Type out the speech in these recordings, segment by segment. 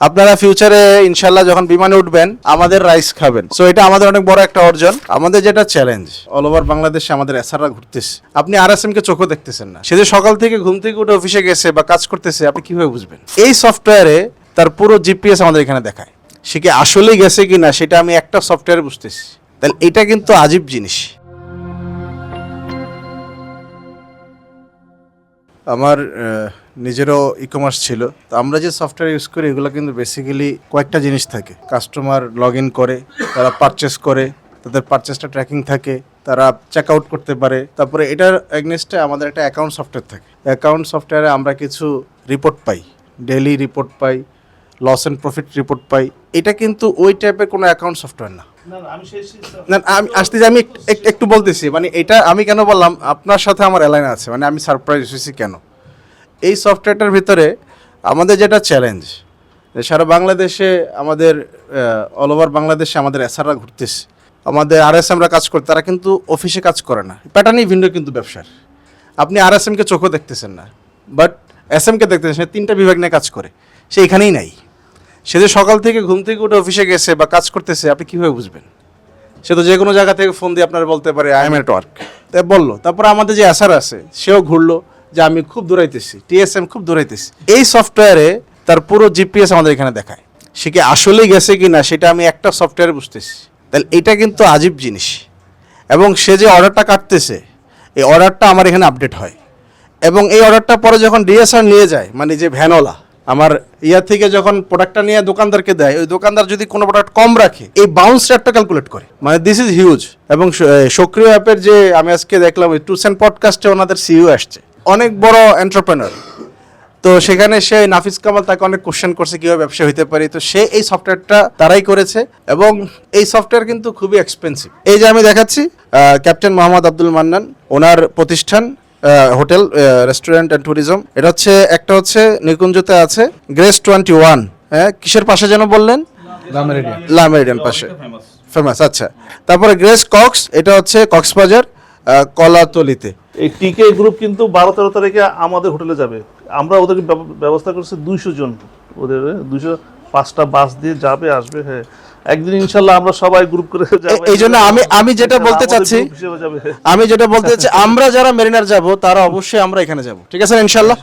আপনারা ফিউচারে ইনশাল্লাহ যখন বিমানে উঠবেন, আমাদের রাইস খাবেন। সো এটা আমাদের অনেক বড় একটা অর্জন। আমাদের যেটা চ্যালেঞ্জ অল ওভার বাংলাদেশে আমাদের এসাররা ঘুরতেছে। আপনি আর এস এম কে চোখও দেখতেছেন না। সে যে সকাল থেকে ঘুম থেকে উঠে অফিসে গেছে বা কাজ করতেছে, আপনি কীভাবে বুঝবেন? এই সফটওয়্যারে তার পুরো জিপিএস আমাদের এখানে দেখায়। সে কি আসলেই গেছে কিনা, সেটা আমি একটা সফটওয়্যারে বুঝতেছি। তাহলে এটা কিন্তু আজীব জিনিস। আমার নিজেরও ই কমার্স ছিল। তো আমরা যে সফটওয়্যার ইউজ করি, এগুলো কিন্তু বেসিক্যালি কয়েকটা জিনিস থাকে। কাস্টমার লগ ইন করে, তারা পারচেস করে, তাদের পারচেসটা ট্র্যাকিং থাকে, তারা চেক আউট করতে পারে। তারপরে এটার এগনেস্টে আমাদের একটা অ্যাকাউন্ট সফটওয়্যার থাকে। অ্যাকাউন্ট সফটওয়্যারে আমরা কিছু রিপোর্ট পাই ডেলি রিপোর্ট পাই লস অ্যান্ড প্রফিট রিপোর্ট পাই। এটা কিন্তু ওই টাইপের কোনো অ্যাকাউন্ট সফটওয়্যার না। না আমি আসতে আমি এক- এক- একটু বলতেছি মানে এটা আমি কেন বললাম, আপনার সাথে আমার অ্যালাইন আছে মানে আমি সারপ্রাইজ হয়েছি কেন? এই সফটওয়্যারটার ভিতরে আমাদের যেটা চ্যালেঞ্জ সারা বাংলাদেশে আমাদের অল ওভার বাংলাদেশে আমাদের এসআররা ঘুরতেছে। আমাদের আর এস এমরা কাজ করে, তারা কিন্তু অফিসে কাজ করে না। প্যাটার্নই ভিন্ন কিন্তু ব্যবসার। আপনি আর এস এমকে চোখও দেখতেছেন না বাট এস এমকে দেখতেছেন তিনটা বিভাগ নিয়ে কাজ করে, সে এখানেই নাই। সে যে সকাল থেকে ঘুম থেকে উঠে অফিসে গেছে বা কাজ করতেছে, আপনি কীভাবে বুঝবেন? সে তো যে কোনো জায়গা থেকে ফোন দিয়ে আপনার বলতে পারে আই এম এট ওয়ার্ক তাই বলল। তারপর আমাদের যে অ্যাসার আছে, সেও ঘুরলো যে আমি খুব দূরাইতেছি টিএসএম খুব দূরাইতেছি। এই সফটওয়্যারে তার পুরো জিপিএস আমাদের এখানে দেখায়। সে কি আসলেই গেছে কি না সেটা আমি একটা সফটওয়্যারে বুঝতেছি। তাহলে এটা কিন্তু আজীব জিনিস। এবং সে যে অর্ডারটা কাটতেছে, এই অর্ডারটা আমার এখানে আপডেট হয়। এবং এই অর্ডারটা পরে যখন ডিএসআর নিয়ে যায় মানে যে ভ্যানওয়ালা আমার ইয়া থেকে যখন প্রোডাক্টটা নিয়ে দোকানদারকে দেয়, ওই দোকানদার যদি কোনো প্রোডাক্ট কম রাখে, এই বাউন্স রেটটা ক্যালকুলেট করে। মানে দিস ইজ হিউজ এবং সক্রিয় অ্যাপের যে আমি আজকে দেখলাম, ওই টুস অ্যান্ড পডকাস্টে ওনাদের সিইও আসছে। অনেক বড় এন্টারপ্রেনার তো সেখানে সে নাফিস কামাল তাকে অনেক কোশ্চেন করছে, কীভাবে ব্যবসা হইতে পারি। তো সে এই সফটওয়্যারটা তারাই করেছে এবং এই সফটওয়্যার কিন্তু খুবই এক্সপেন্সিভ এই যে আমি দেখাচ্ছি ক্যাপ্টেন মোহাম্মদ আব্দুল মান্নান, ওনার প্রতিষ্ঠান হোটেল রেস্টুরেন্ট অ্যান্ড ট্যুরিজম এটা হচ্ছে একটা হচ্ছে নিকুঞ্জতে আছে গ্রেস টোয়েন্টি ওয়ান হ্যাঁ কিসের পাশে যেন বললেন? লা মেরিডিয়ান পাশে। ফেমাস আচ্ছা। তারপরে গ্রেস কক্স এটা হচ্ছে কক্সবাজার কলাতলিতে। এই টিকে গ্রুপ কিন্তু বারো তেরো তারিখে আমাদের হোটেলে যাবে। আমরা ওদেরকে ব্যবস্থা করছি দুইশো জন। ওদের দুইশো পাঁচটা বাস দিয়ে যাবে আসবে হ্যাঁ। একদিন ইনশাল্লাহ আমরা সবাই গ্রুপ করে যাব। এই জন্য আমি আমি যেটা বলতে চাচ্ছি আমি যেটা বলতে চাচ্ছি আমরা যারা মেরিনার যাব তারা অবশ্যই আমরা এখানে যাব। ঠিক আছে ইনশাল্লাহ?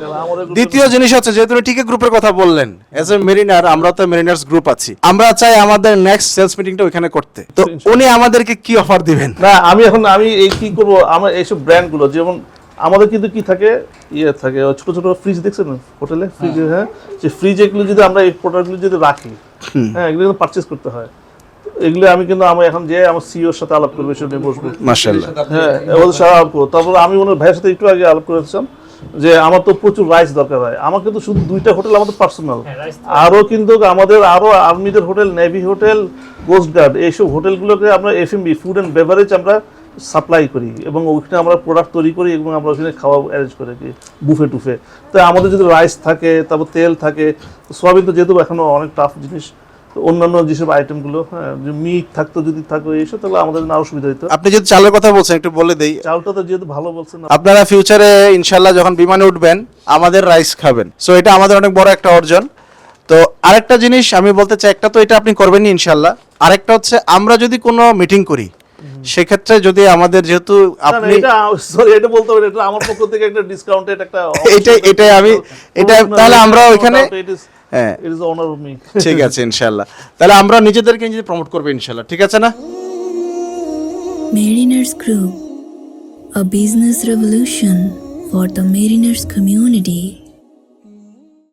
দ্বিতীয় জিনিস হচ্ছে যেহেতু টিকে গ্রুপের কথা বললেন এজ এ মেরিনার আমরা তো মেরিনার্স গ্রুপ আছি। আমরা চাই আমাদের নেক্সট সেলস মিটিংটা ওইখানে করতে। তো উনি আমাদেরকে কি অফার দিবেন? না আমি এখন আমি এই কি করব আমরা এইসব ব্র্যান্ডগুলো যেমন আমাদের কিন্তু কি থাকে ইয়ে থাকে ছোট ছোট ফ্রিজ দেখছেন? হোটেলে ফ্রিজে হ্যাঁ। যে ফ্রিজ এগুলো যদি আমরা এই প্রোডাক্টগুলো যদি রাখি হ্যাঁ এগুলো পারচেস করতে হয়। এগুলো আমি কিন্তু আমি এখন যে আমার সিওর সাথে আলাপ করব সেটা নিয়ে বসবো। মাশাআল্লাহ। হ্যাঁ ওদের সাথে আলাপ করব। তারপর আমি ওনার ভাইয়ের সাথে একটু আগে আলাপ করেছিলাম যে আমার তো প্রচুর রাইস দরকার হয়। আমার কিন্তু শুধু দুইটা হোটেল আমাদের পার্সোনাল আরও কিন্তু আমাদের আরও আর্মিদের hotel navy hotel coast guard এইসব হোটেলগুলোকে আমরা F and B food and beverage আমরা সাপ্লাই করি এবং ওইখানে আমরা প্রোডাক্ট তৈরি করি এবং আমরা ওখানে খাওয়া অ্যারেঞ্জ করে দিই বুফে টুফে। তো আমাদের যদি রাইস থাকে তারপর তেল থাকে সোয়াবিন তো যেহেতু এখনও অনেক টাফ জিনিস তো অন্যান্য যেসব আইটেমগুলো হ্যাঁ মিট থাকতো যদি থাকতো এইসব তাহলে আমাদের জন্য আরও সুবিধা হতো আপনি যেহেতু চালের কথা বলছেন একটু বলে দেই। চালটা তো যেহেতু ভালো বলছেন আপনারা ফিউচারে ইনশাল্লাহ যখন বিমানে উঠবেন আমাদের রাইস খাবেন। সো এটা আমাদের অনেক বড় একটা অর্জন। তো আরেকটা জিনিস আমি বলতে চাই একটা তো এটা আপনি করবেনই ইনশাল্লাহ আরেকটা হচ্ছে আমরা যদি কোনো মিটিং করি সেক্ষেত্রে যদি আমাদের যেহেতু আপনি এটা সরি এটা বলতে পারি এটা আমার পক্ষ থেকে একটা ডিসকাউন্টেড একটা এটাই এটাই আমি এটা তাহলে আমরা ওইখানে হ্যাঁ it is honour of me ঠিক আছে ইনশাল্লাহ তাহলে আমরা নিজেদেরকে নিজে প্রমোট করব ইনশাল্লাহ ঠিক আছে না Mariners Group, a business revolution for the mariners community.